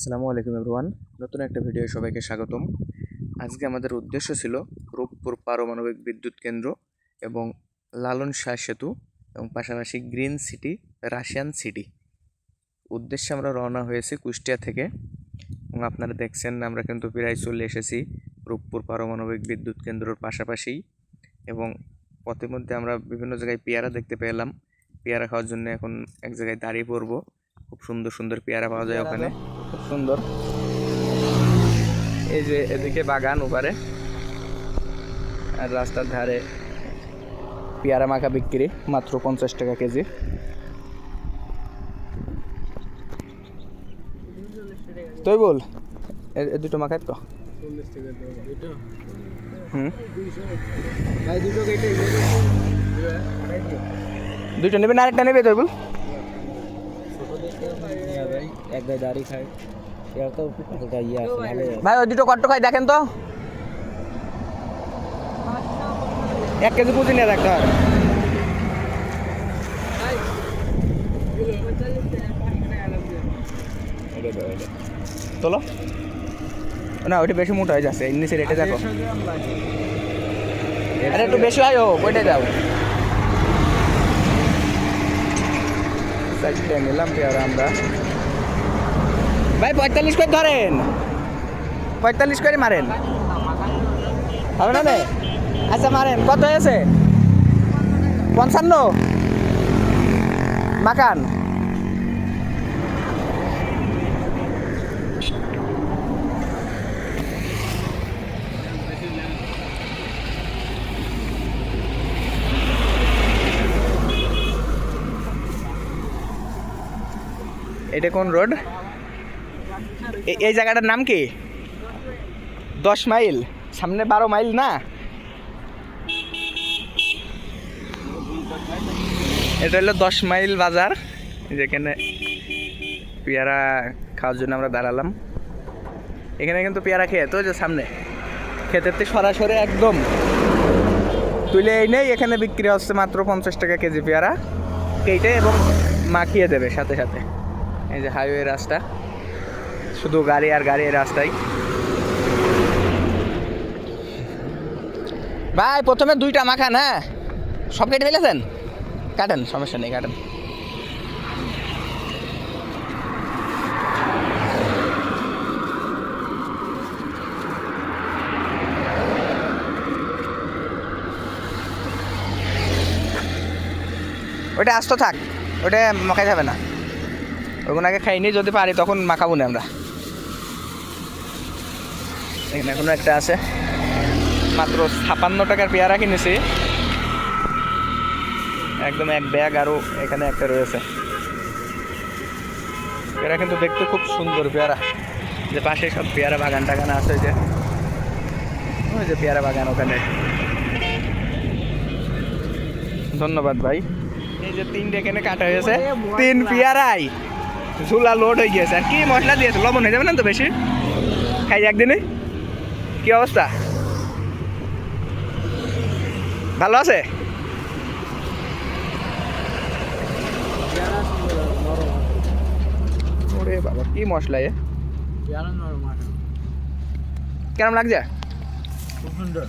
আসসালামু আলাইকুম এভরিওয়ান নতুন একটা ভিডিও সবাইকে স্বাগতম। আজকে আমাদের উদ্দেশ্য ছিল রূপপুর পারমাণবিক বিদ্যুৎ কেন্দ্র এবং লালন শাহ সেতু এবং পাশাপাশি গ্রিন সিটি, রাশিয়ান সিটি। উদ্দেশ্যে আমরা রওনা হয়েছি কুষ্টিয়া থেকে এবং আপনারা দেখছেন আমরা কিন্তু প্রায় চলে এসেছি রূপপুর পারমাণবিক বিদ্যুৎ কেন্দ্রর পাশাপাশি এবং পথের মধ্যে আমরা বিভিন্ন জায়গায় পেয়ারা দেখতে পেলাম। পেয়ারা খাওয়ার জন্য এখন এক জায়গায় দাঁড়িয়ে পড়ব। খুব সুন্দর সুন্দর পেয়ারা পাওয়া যায় ওখানে। খুব সুন্দর। এই যে এদিকে বাগান ওপারে। আর রাস্তার ধারে পেয়ারা মাখা বিক্রি মাত্র পঞ্চাশ টাকা কেজি। তুই বল এ- দুটো মাখাই তো? দুটো নেবে না আরেকটা নেবে তুই বল এক ভাই, ওই দুটো কট্ট খাই, দেখেন তো। এক কেজি পুঁজি নিয়ে তোলো না, ওইটা বেশি মোটা হয়ে যাচ্ছে রেটে দেখো। একটু বেশি হয় ওইটাই দাও। চারটে নিলাম পেয়ারা আমরা ভাই, পঁয়তাল্লিশ করে ধরেন। পঁয়তাল্লিশ করে মারেন। হবে না আচ্ছা মারেন। কত হয়েছে? পঞ্চান্ন? মাকান এটা কোন রোড? এই জায়গাটার নাম কি? দশ মাইল। সামনে বারো মাইল না? এটা হলো দশ মাইল বাজার, যেখানে পেয়ারা খাওয়ার জন্য আমরা দাঁড়ালাম। এখানে কিন্তু পেয়ারা খেয়ে, তো যে সামনে। খেতের থেকে সরাসরি একদম। তুলে এই নেই এখানে বিক্রি হচ্ছে মাত্র পঞ্চাশ টাকা কেজি পেয়ারা। কেটে এবং মাখিয়ে দেবে সাথে সাথে। এই যে হাইওয়ে রাস্তা। শুধু গাড়ি আর গাড়ি রাস্তায়। ভাই, প্রথমে দুইটা মাখান হ্যাঁ? সব কেটে ফেলেছেন? কাটেন, সমস্যা নেই, কাটেন। ওটা আস্ত থাক ওটা মাখাই যাবে না। ওগুলো আগে খাইনি, যদি পারি তখন মাখাবো না আমরা। এখানে এখনও একটা আছে। মাত্র ছাপান্ন টাকার পেয়ারা কিনেছি। একদম এক ব্যাগ আরও এখানে একটা রয়েছে। পেয়ারা কিন্তু দেখতে খুব সুন্দর পেয়ারা। যে পাশে সব পেয়ারা বাগান টাগান আছে যে। ওই যে পেয়ারা বাগান ওখানে। ধন্যবাদ ভাই। এই যে তিনটে এখানে কাটা হয়েছে। তিন পেয়ারাই। ঝুলা লোড হয়ে গিয়েছে আর কি মশলা দিয়েছে লবণ হয়ে যাবে না তো বেশি খাই একদিনে কি অবস্থা ভালো আছে? ওরে বাবা কি মশলা এ? কেমন লাগছে? খুব সুন্দর